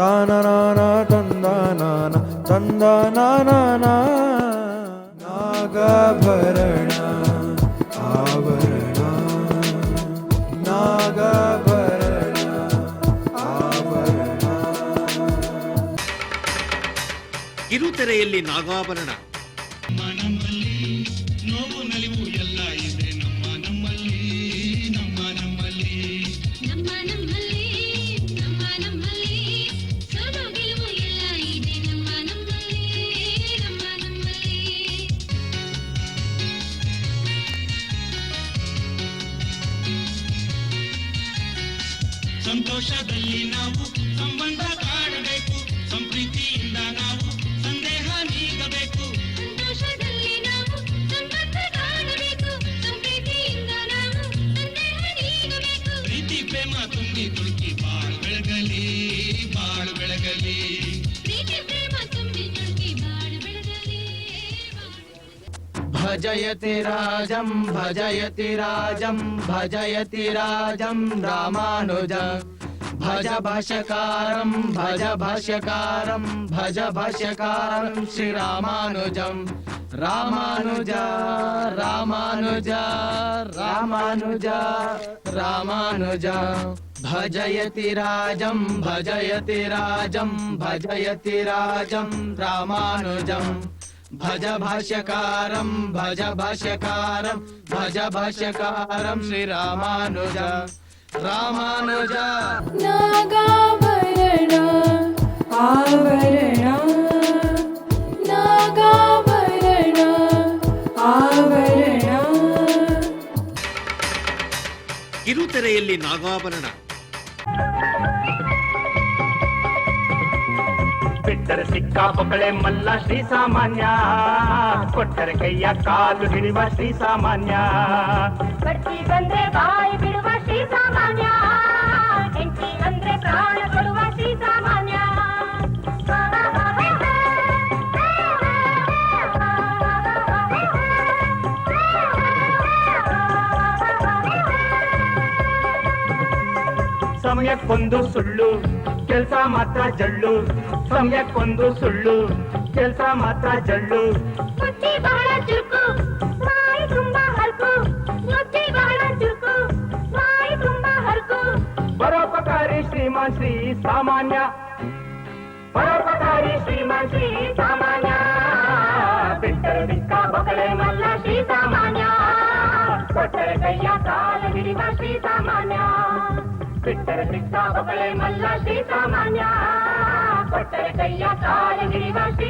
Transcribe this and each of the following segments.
ತಾನನಾನ ತಂದಾನಾನ ತಂದಾನಾನ ನಾಗಾಭರಣ ಆಭರಣ. ನಾಗಾಭರಣ ಆಭರಣ. ಕಿರುತೆರೆಯಲ್ಲಿ ನಾಗಾಭರಣ. ನೋವು ನಲಿವು ಸಂತೋಷದಲ್ಲಿ ನಾವು ಸಂಬಂಧ ಕಾಡಬೇಕು ಸಂಪ್ರೀತಿಯಿಂದ ನಾವು ಸಂದೇಹ ನೀಗಬೇಕು ಸಂತೋಷದಲ್ಲಿ ನಾವು ಸಂಬಂಧ ಕಾಣಬೇಕು ಸಂಪ್ರೀತಿಯಿಂದ ನಾವು ಸಂದೇಹ ನೀಗಬೇಕು ಪ್ರೀತಿ ಪ್ರೇಮ ತುಂಬಿ ತುಳುಕಿ ಬಾಳ್ ಬೆಳಗಲಿ ಬಾಳ್ ಬೆಳಗಲಿ. भजयति राजं भजयति राजं भजयति राजं रामानुज। भज भाष्यकारं भज भाष्यकारं भज भाष्यकारं श्रीरामानुजम् रामानुज रामानुज रामानुज रामानुज। भजयति राजं भजयति राजं भजयति राजं रामानुजम्। ಭಜ ಭಾಷ್ಯಕಾರಂ ಭಜ ಭಾಷ್ಯಕಾರಂ ಭಜ ಭಾಷ್ಯಕಾರಂ ಶ್ರೀರಾಮಾನುಜ ರಾಮಾನುಜ. ನಾಗಾಭರಣ. ಆವರಣ. ನಾಗಾಭರಣ. ಆವರಣ. ಕಿರುತೆರೆಯಲ್ಲಿ ನಾಗಾಭರಣ. ಬಿಟ್ಟರೆ ಸಿಕ್ಕ ಪೊಕಳೆ ಮಲ್ಲ ಶ್ರೀ ಸಾಮಾನ್ಯ ಕೊಟ್ಟರೆ ಕೈಯ ಕಾಲು ಹಿಡಿವ ಶ್ರೀ ಸಾಮಾನ್ಯ ಬಡ್ತಿ ಬಂದ್ರೆ ಬಾಯಿ ಬಿಡುವ ಶ್ರೀ ಸಾಮಾನ್ಯ ಹೆಂಡತಿ ಅಂದ್ರೆ ಪ್ರಾಣ ಕೊಡುವ ಶ್ರೀ ಸಾಮಾನ್ಯ ಸಮಯಕ್ಕೊಂದು ಸುಳ್ಳು ಕೆಲಸ ಮಾತ್ರ ಜಳ್ಳು ಸಮಯಕ್ಕೊಂದು ಸುಳ್ಳು ಕೆಲಸ ಮಾತ್ರ ಜಳ್ಳು ಬುದ್ಧಿ ಬಹಳ ಚುರುಕು ಬಾಯಿ ತುಂಬಾ ಹಲ್ಕು ಬುದ್ಧಿ ಬಹಳ ಚುರುಕು ಬಾಯಿ ತುಂಬಾ ಹಲ್ಕು ಪರೋಪಕಾರಿ ಶ್ರೀಮಾನ್ ಶ್ರೀ ಸಾಮಾನ್ಯ ಪರೋಪಕಾರಿ ಶ್ರೀಮಾನ್ ಶ್ರೀ ಸಾಮಾನ್ಯ ಬಿಟ್ಟರೆ ಸಿಕ್ಕ ಪೊಕಳೆ ಮಲ್ಲ ಶ್ರೀ ಸಾಮಾನ್ಯ ಕೊಟ್ಟರೆ ಕೈಯ ಕಾಲು ಹಿಡಿವ ಶ್ರೀ ಸಾಮಾನ್ಯ ಬಿಟ್ಟರೆ ಸಿಕ್ಕ ಪೊಕಳೆ ಮಲ್ಲ ಶ್ರೀ ಸಾಮಾನ್ಯ ಕೊಟ್ಟರೆ ಕೈಯ ಕಾಲು ಹಿಡಿವ ಶ್ರೀ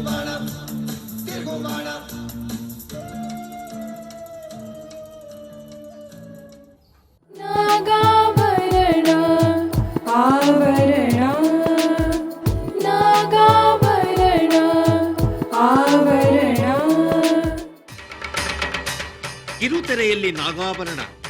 ನಾಗಾಭರಣ ಕಿರುತೆರೆಯಲ್ಲಿ ನಾಗಾಭರಣ.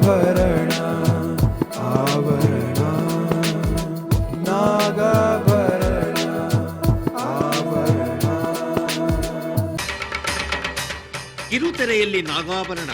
ನಾಗಾಭರಣ ಆವರಣ ನಾಗಾಭರಣ ಆವರಣ ಕಿರುತೆರೆಯಲ್ಲಿ ನಾಗಾಭರಣ.